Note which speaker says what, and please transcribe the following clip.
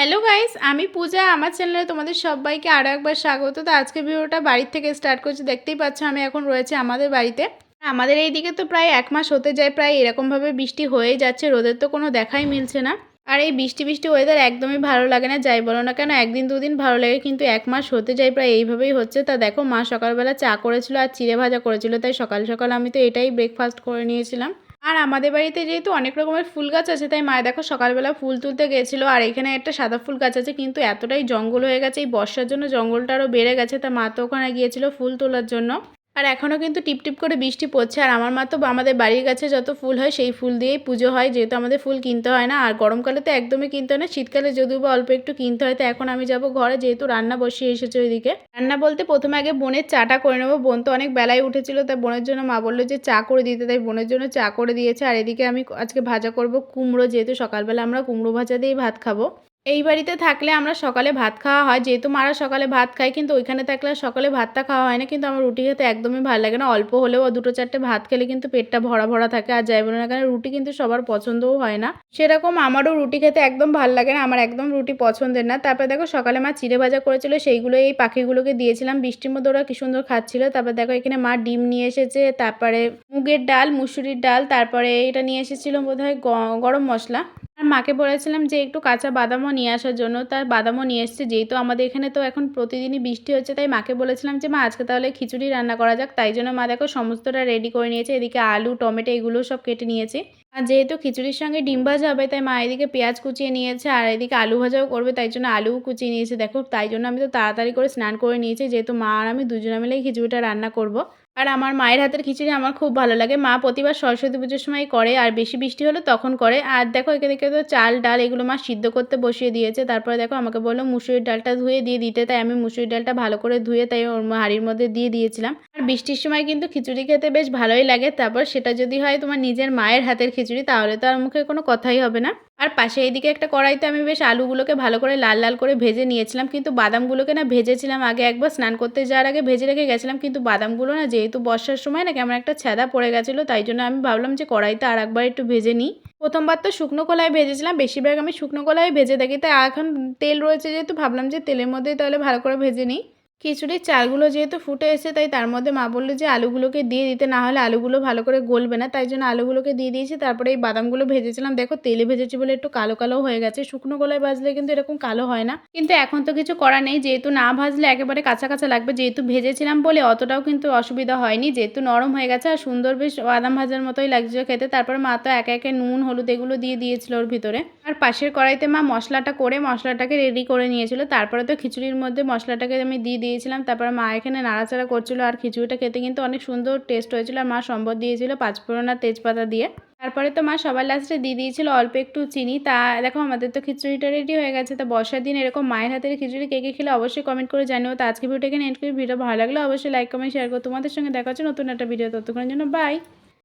Speaker 1: Hello guys আমি পূজা, আমার চ্যানেলে তোমাদের সবাইকে আরও একবার স্বাগত। তো আজকে ভিডিওটা বাড়ির থেকে স্টার্ট করছি। দেখতেই পাচ্ছ, আমি এখন রয়েছে আমাদের বাড়িতে। আমাদের এই দিকে তো প্রায় এক মাস হতে যায়, প্রায় এরকমভাবে বৃষ্টি হয়েই যাচ্ছে। রোদের তো কোনো দেখাই মিলছে না। আর এই বৃষ্টি বৃষ্টি ওয়েদার একদমই ভালো লাগে না, যাই বলো না কেন, একদিন, দুদিন ভালো লাগে, কিন্তু এক মাস হতে যায়, প্রায় এইভাবেই হচ্ছে। তা দেখো, মা সকালবেলা চা করেছিল আর চিড়ে ভাজা করেছিল, তাই সকাল সকাল আমি তো এটাই ব্রেকফাস্ট করে নিয়েছিলাম। আর আমাদের বাড়িতে যেহেতু অনেক রকমের ফুল গাছ আছে, তাই মায়ের দেখো সকালবেলা ফুল তুলতে গেছিল। আর এখানে একটা সাদা ফুল গাছ আছে, কিন্তু এতটাই জঙ্গল হয়ে গেছে, এই বর্ষার জন্য জঙ্গলটা আরও বেড়ে গেছে, তা মা তো ওখানে গিয়েছিল ফুল তোলার জন্য। আর এখনও কিন্তু টিপটিপ করে বৃষ্টি পড়ছে। আর আমার মা তো আমাদের বাড়ির কাছে যত ফুল হয় সেই ফুল দিয়েই পুজো হয়। যেহেতু আমাদের ফুল কিনতে হয় না, আর গরমকালে তো একদমই কিনতে হয় না। শীতকালে যদিও বা অল্প একটু কিনতে হয়, তো এখন আমি যাব ঘরে। যেহেতু রান্না বসিয়ে এসেছে ওইদিকে। রান্না বলতে প্রথমে আগে বোনের চাটা করে নেব। বোন তো অনেক বেলায় উঠেছিল, তাই বোনের জন্য মা বলল যে চা করে দিতে। তাই বোনের জন্য চা করে দিয়েছে। আর এদিকে আমি আজকে ভাজা করব কুমড়ো, যেহেতু সকালবেলা আমরা কুমড়ো ভাজা দিয়েই ভাত খাব। এই বাড়িতে থাকলে আমরা সকালে ভাত খাওয়া হয়। যেহেতু মারা সকালে ভাত খায়, কিন্তু ওইখানে থাকলে সকালে ভাতটা খাওয়া হয় না। কিন্তু আমার রুটি খেতে একদমই ভালো লাগে না। অল্প হলেও দুটো চারটে ভাত খেলে কিন্তু পেটটা ভরা ভরা থাকে। আর যাই বলে না কেন, রুটি কিন্তু সবার পছন্দও হয় না। সেরকম আমারও রুটি খেতে একদম ভালো লাগে না। আমার একদম রুটি পছন্দের না। তারপরে দেখো সকালে মা চিড়ে ভাজা করেছিল। সেইগুলো এই পাখিগুলোকে দিয়েছিলাম। বৃষ্টির মধ্যে ওরা কি সুন্দর খাচ্ছিল। তারপর দেখো এখানে মা ডিম নিয়ে এসেছে। তারপরে মুগের ডাল, মুসুরির ডাল, তারপরে এটা নিয়ে এসেছিল বোধ হয় গরম মশলা। মাকে বলেছিলাম যে একটু কাঁচা বাদামও নিয়ে আসার জন্য। তার বাদামও নিয়ে এসছে, যেহেতু আমাদের এখানে তো এখন প্রতিদিনই বৃষ্টি হচ্ছে, তাই মাকে বলেছিলাম যে, মা, আজকে তাহলে খিচুড়ি রান্না করা যাক। তাই জন্য মা দেখো সমস্তটা রেডি করে নিয়েছে। এদিকে আলু, টমেটো এগুলো সব কেটে নিয়েছে। আর যেহেতু খিচুড়ির সঙ্গে ডিম ভাজা হবে, তাই মা এদিকে পেঁয়াজ কুচিয়ে নিয়েছে আর এদিকে আলু ভাজাও করবে, তাই জন্য আলুও কুচিয়ে নিয়েছে। দেখো, তাই জন্য আমি তো তাড়াতাড়ি করে স্নান করে নিয়েছি, যেহেতু মা আর আমি দুজনে মিলেই খিচুড়িটা রান্না করব। আর আমার মায়ের হাতের খিচুড়ি আমার খুব ভালো লাগে। মা প্রতিবার সরস্বতী পুজোর সময় করে, আর বেশি বৃষ্টি হলে তখন করে। আর দেখো, এখানে তো চাল, ডাল এগুলো মা সিদ্ধ করতে বসিয়ে দিয়েছে। তারপরে দেখো, আমাকে বলল, মুসুরির ডালটা ধুয়ে দিয়ে দিতে। তাই আমি মুসুরির ডালটা ভালো করে ধুয়ে তাই ওর হাঁড়ির মধ্যে দিয়ে দিয়েছিলাম। আর বৃষ্টির সময় কিন্তু খিচুড়ি খেতে বেশ ভালোই লাগে। তারপর সেটা যদি হয় তোমার নিজের মায়ের হাতের খিচুড়ি, তাহলে তো আর মুখে কোনো কথাই হবে না। আর পাশে এইদিকে একটা কড়াইতে আমি বেশ আলুগুলোকে ভালো করে লাল লাল করে ভেজে নিয়েছিলাম, কিন্তু বাদামগুলোকে না ভেজেছিলাম আগে একবার, স্নান করতে যাওয়ার আগে ভেজে রেখে গেছিলাম, কিন্তু বাদামগুলো না যেহেতু বর্ষার সময় না কেমন একটা ছেঁদা পড়ে গেছিল, তাই জন্য আমি ভাবলাম যে কড়াইতে আর একবার একটু ভেজে নিই। প্রথমবার তো শুকনো কলাই ভেজেছিলাম, বেশিরভাগ আমি শুকনো কলাই ভেজে থাকি, তাই এখন তেল রয়েছে যেহেতু, ভাবলাম যে তেলের মধ্যেই তাহলে ভালো করে ভেজে নিই। খিচুড়ির চালগুলো যেহেতু ফুটে এসে, তাই তার মধ্যে মা বলল যে আলুগুলোকে দিয়ে দিতে, না হলে আলুগুলো ভালো করে গলবে না। তাই জন্য আলুগুলোকে দিয়ে দিয়েছি। তারপরে এই বাদামগুলো ভেজেছিলাম। দেখো তেলে ভেজেছি বলে একটু কালো কালো হয়ে গেছে। শুকনো গলায় ভাজলে কিন্তু এরকম কালো হয় না। কিন্তু এখন তো কিছু করা নেই। যেহেতু না ভাজলে একেবারে কাঁচা কাঁচা লাগবে। যেহেতু ভেজেছিলাম বলে অতটাও কিন্তু অসুবিধা হয়নি। যেহেতু নরম হয়ে গেছে আর সুন্দর বেশ বাদাম ভাজার মতোই লাগছিল খেতে। তারপরে মা তো একে একে নুন, হলুদ এগুলো দিয়ে দিয়েছিল ওর ভিতরে। আর পাশের কড়াইতে মা মশলাটা করে মশলাটাকে রেডি করে নিয়েছিল। তারপরে তো খিচুড়ির মধ্যে মশলাটাকে আমি দিয়ে দিয়েছিলাম, তারপর মা এখানে নাড়াচাড়া করছিল আর খিচুড়িটা খেতে কিন্তু অনেক সুন্দর টেস্ট হয়েছিল আর মা সম্বর দিয়েছিল পাঁচফোড়ন আর তেজপাতা দিয়ে। তারপরে তো মা সবার লাস্টে দিয়ে দিয়েছিল অল্প একটু চিনি। তা দেখো আমাদের তো খিচুড়িটা রেডি হয়ে গেছে। তা বর্ষার দিন এরকম মায়ের হাতের খিচুড়ি কে কে খেলে অবশ্যই কমেন্ট করে জানিও। তো আজকে ভিডিওটা এখানে এন্ড করি। ভিডিও ভালো লাগলে অবশ্যই লাইক কমেন্ট শেয়ার করো। তোমাদের সঙ্গে দেখা হচ্ছে নতুন একটা ভিডিও ততক্ষণের জন্য বাই